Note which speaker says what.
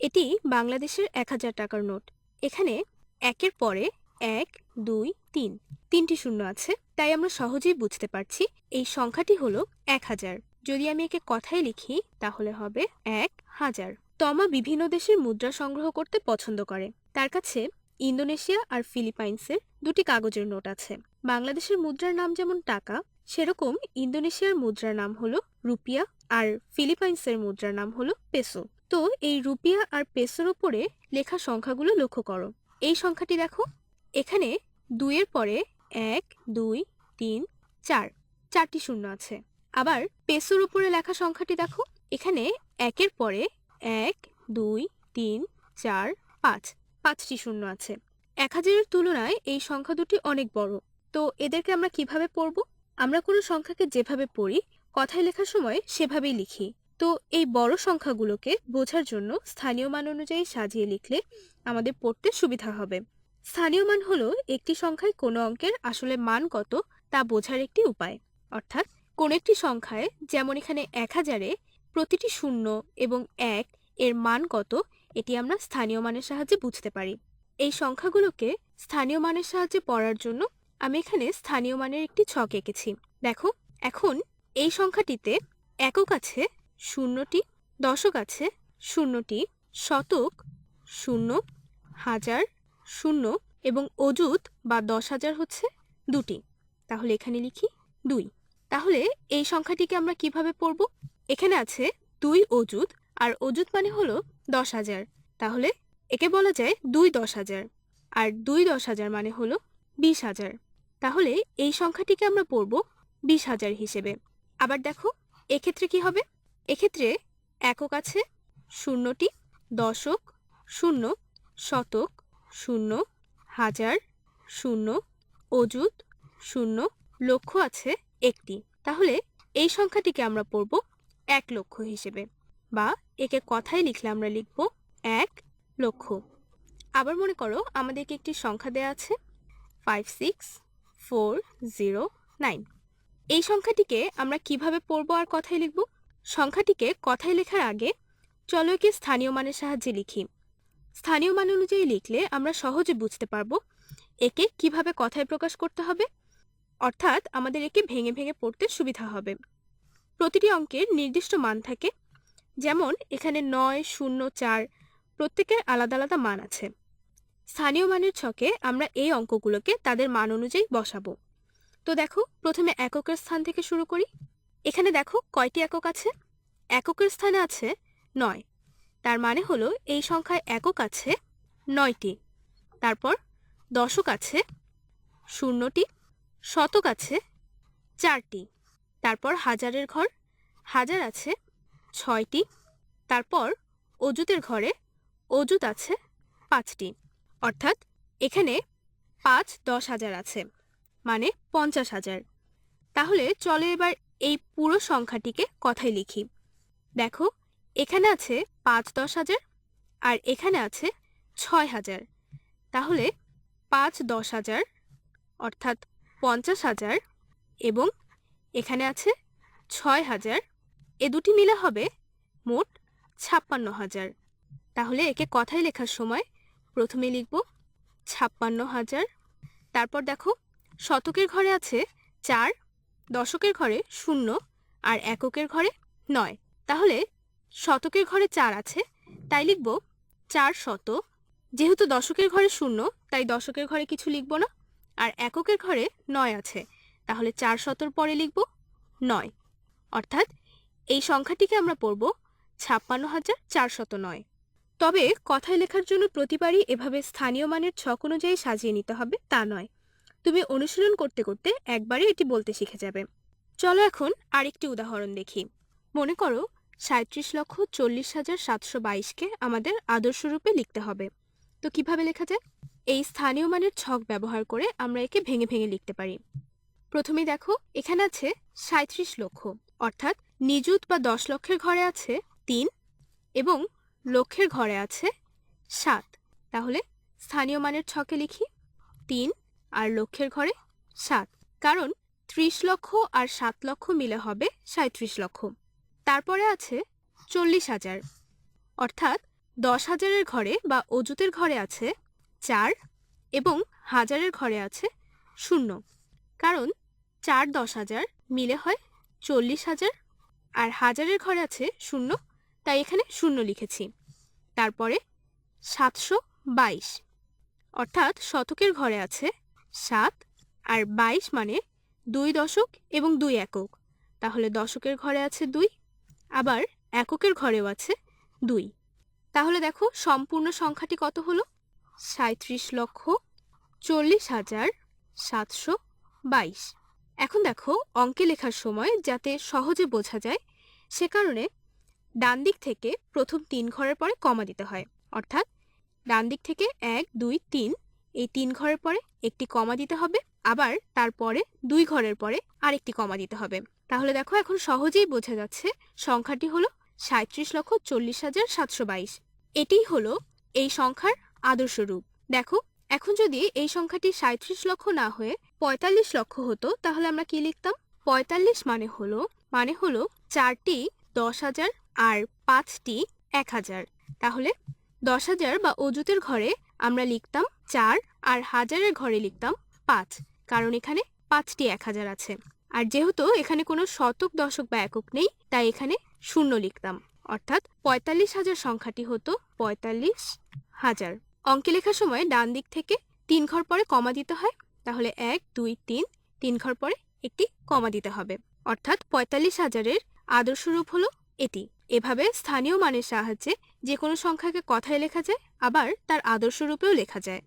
Speaker 1: এটি বাংলাদেশের এক হাজার টাকার নোট। এখানে একের পরে এক, দুই, তিন, তিনটি শূন্য আছে। তাই আমরা সহজেই বুঝতে পারছি এই সংখ্যাটি হলো এক হাজার। যদি আমি একে কথায় লিখি, তাহলে হবে এক হাজার। তমা বিভিন্ন দেশের মুদ্রা সংগ্রহ করতে পছন্দ করে। তার কাছে ইন্দোনেশিয়া আর ফিলিপাইন্সের দুটি কাগজের নোট আছে। বাংলাদেশের মুদ্রার নাম যেমন টাকা, সেরকম ইন্দোনেশিয়ার মুদ্রার নাম হলো রুপিয়া আর ফিলিপাইন্সের মুদ্রার নাম হলো পেসো। তো এই রুপিয়া আর পেসোর উপরে লেখা সংখ্যাগুলো লক্ষ্য করো। এই সংখ্যাটি দেখো। এখানে দুইয়ের পরে এক, দুই, তিন, চার, চারটি শূন্য আছে। আবার পেসোর উপরে লেখা সংখ্যাটি দেখো। এখানে একের পরে এক, দুই, তিন, চার, পাঁচ, পাঁচটি শূন্য আছে। এক হাজারের তুলনায় এই সংখ্যা দুটি অনেক বড়। তো এদেরকে আমরা কীভাবে পড়ব? আমরা কোনো সংখ্যাকে যেভাবে পড়ি, কথায় লেখার সময় সেভাবেই লিখি। তো এই বড় সংখ্যাগুলোকে বোঝার জন্য স্থানীয় মান অনুযায়ী সাজিয়ে লিখলে আমাদের পড়তে সুবিধা হবে। স্থানীয় মান হলো একটি সংখ্যায় কোনো অঙ্কের আসলে মান কত তা বোঝার একটি উপায়। অর্থাৎ কোন একটি সংখ্যায় যেমন এখানে এক হাজারে প্রতিটি শূন্য এবং এক এর মান কত এটি আমরা স্থানীয় মানের সাহায্যে বুঝতে পারি। এই সংখ্যাগুলোকে স্থানীয় মানের সাহায্যে পড়ার জন্য আমি এখানে স্থানীয় মানের একটি ছক এঁকেছি। দেখো, এখন এই সংখ্যাটিতে একক আছে শূন্যটি দশক আছে, শূন্যটি শতক, শূন্য, হাজার, শূন্য এবং অযুত বা দশ হাজার হচ্ছে দুটি। তাহলে এখানে লিখি দুই। তাহলে এই সংখ্যাটিকে আমরা কীভাবে পড়ব? এখানে আছে দুই অযুত আর অযুত মানে হলো দশ হাজার। তাহলে একে বলা যায় দুই দশ হাজার আর দুই দশ হাজার মানে হলো বিশ হাজার। তাহলে এই সংখ্যাটিকে আমরা পড়ব বিশ হাজার হিসেবে। আবার দেখো, এক্ষেত্রে কি হবে? এক্ষেত্রে একক আছে শূন্যটি দশক, শূন্য শতক, শূন্য হাজার, শূন্য অযুত, শূন্য লক্ষ আছে একটি। তাহলে এই সংখ্যাটিকে আমরা পড়ব এক লক্ষ হিসেবে বা একে কথায় লিখলে আমরা লিখব এক লক্ষ। আবার মনে করো আমাদেরকে একটি সংখ্যা দেয়া আছে five six four zero nine এই সংখ্যাটিকে আমরা কীভাবে পড়ব আর কথায় লিখব? সংখ্যাটিকে কথায় লেখার আগে চলো একে স্থানীয় মানের সাহায্যে লিখি। স্থানীয় মান অনুযায়ী লিখলে আমরা সহজে বুঝতে পারব একে কীভাবে কথায় প্রকাশ করতে হবে, অর্থাৎ আমাদের একে ভেঙে ভেঙে পড়তে সুবিধা হবে। প্রতিটি অঙ্কের নির্দিষ্ট মান থাকে, যেমন এখানে নয়, শূন্য, চার, প্রত্যেকের আলাদা আলাদা মান আছে। স্থানীয় মানের ছকে আমরা এই অঙ্কগুলোকে তাদের মান অনুযায়ী বসাবো। তো দেখো, প্রথমে এককের স্থান থেকে শুরু করি। এখানে দেখো কয়টি একক আছে? এককের স্থানে আছে নয়। তার মানে হলো এই সংখ্যায় একক আছে নয়টি। তারপর দশক আছে শূন্যটি, শতক আছে চারটি। তারপর হাজারের ঘর, হাজার আছে ছয়টি। তারপর অজুতের ঘরে অজুত আছে পাঁচটি। অর্থাৎ এখানে পাঁচ দশ হাজার আছে মানে পঞ্চাশ হাজার। তাহলে চলে এবার এই পুরো সংখ্যাটিকে কথায় লিখি। দেখো, এখানে আছে পাঁচ দশ হাজার আর এখানে আছে ছয় হাজার। তাহলে পাঁচ দশ হাজার অর্থাৎ পঞ্চাশ হাজার এবং এখানে আছে ছয় হাজার, এ দুটি মিলে হবে মোট ছাপ্পান্ন হাজার। তাহলে একে কথায় লেখার সময় প্রথমে লিখব ছাপ্পান্ন হাজার, তারপর দেখো শতকের ঘরে আছে চার দশকের ঘরে শূন্য আর এককের ঘরে নয়। তাহলে শতকের ঘরে চার আছে, তাই লিখব চার শত। যেহেতু দশকের ঘরে শূন্য, তাই দশকের ঘরে কিছু লিখব না। আর এককের ঘরে নয় আছে, তাহলে চার শতর পরে লিখব নয়। অর্থাৎ এই সংখ্যাটিকে আমরা পড়ব ছাপ্পান্ন হাজার চারশত নয়। তবে কথায় লেখার জন্য প্রতিবারই এভাবে স্থানীয় মানের ছক অনুযায়ী সাজিয়ে নিতে হবে, তা নয়। তুমি অনুশীলন করতে করতে একবারে এটি বলতে শিখে যাবে। চলো এখন আরেকটি উদাহরণ দেখি। মনে করো সাঁত্রিশ লক্ষ চল্লিশ হাজার সাতশো বাইশকে আমাদের আদর্শরূপে লিখতে হবে। তো কীভাবে লেখা যায়? এই স্থানীয় মানের ছক ব্যবহার করে আমরা একে ভেঙে ভেঙে লিখতে পারি। প্রথমে দেখো, এখানে আছে সাঁত্রিশ লক্ষ, অর্থাৎ নিযুত বা দশ লক্ষের ঘরে আছে তিন এবং লক্ষের ঘরে আছে সাত। তাহলে স্থানীয় মানের ছকে লিখি, তিন আর লক্ষের ঘরে সাত। কারণ ত্রিশ লক্ষ আর সাত লক্ষ মিলে হবে সাঁত্রিশ লক্ষ। তারপরে আছে চল্লিশ হাজার। অর্থাৎ দশ হাজারের ঘরে বা অজুতের ঘরে আছে চার এবং হাজারের ঘরে আছে শূন্য। কারণ চার দশ হাজার মিলে হয় চল্লিশ হাজার আর হাজারের ঘরে আছে শূন্য, তাই এখানে শূন্য লিখেছি। তারপরে সাতশো বাইশ। অর্থাৎ শতকের ঘরে আছে সাত আর বাইশ মানে দুই দশক এবং দুই একক। তাহলে দশকের ঘরে আছে দুই, আবার এককের ঘরেও আছে দুই। তাহলে দেখো সম্পূর্ণ সংখ্যাটি কত হলো? সাঁত্রিশ লক্ষ চল্লিশ হাজার সাতশো বাইশ। এখন দেখো অঙ্কে লেখার সময় যাতে সহজে বোঝা যায়, সে কারণে ডান দিক থেকে প্রথম তিন ঘরের পরে কমা দিতে হয়। অর্থাৎ ডান দিক থেকে এক, দুই, তিন এই তিন ঘরের পরে একটি কমা দিতে হবে, আবার তারপরে দুই ঘরের পরে আরেকটি কমা দিতে হবে। তাহলে দেখো এখন সহজেই বোঝা যাচ্ছে সংখ্যাটি হলো সাঁত্রিশ লক্ষ চল্লিশ হাজার সাতশো বাইশ। এটিই হলো এই সংখ্যার আদর্শ রূপ। দেখো, এখন যদি এই সংখ্যাটি সাঁত্রিশ লক্ষ না হয়ে পঁয়তাল্লিশ লক্ষ হতো, তাহলে আমরা কি লিখতাম? পঁয়তাল্লিশ মানে হলো মানে হলো চারটি দশ হাজার আর পাঁচটি এক হাজার। তাহলে দশ হাজার বা অজুতের ঘরে আমরা লিখতাম চার আর হাজারের ঘরে লিখতাম পাঁচ, কারণ এখানে পাঁচটি এক হাজার আছে। আর যেহেতু এখানে কোনো শতক, দশক বা একক নেই, তাই এখানে শূন্য লিখতাম। অর্থাৎ পঁয়তাল্লিশ হাজার সংখ্যাটি হতো পঁয়তাল্লিশ হাজার। অঙ্কে লেখার সময় ডান দিক থেকে তিন ঘর পরে কমা দিতে হয়, তাহলে এক, দুই, তিন তিন ঘর পরে একটি কমা দিতে হবে। অর্থাৎ পঁয়তাল্লিশ হাজারের আদর্শ রূপ হলো এটি। এভাবে স্থানীয় মানের সাহায্যে যে কোনো সংখ্যাকে কথায় লেখা যায়, আবার তার আদর্শ রূপেও লেখা যায়।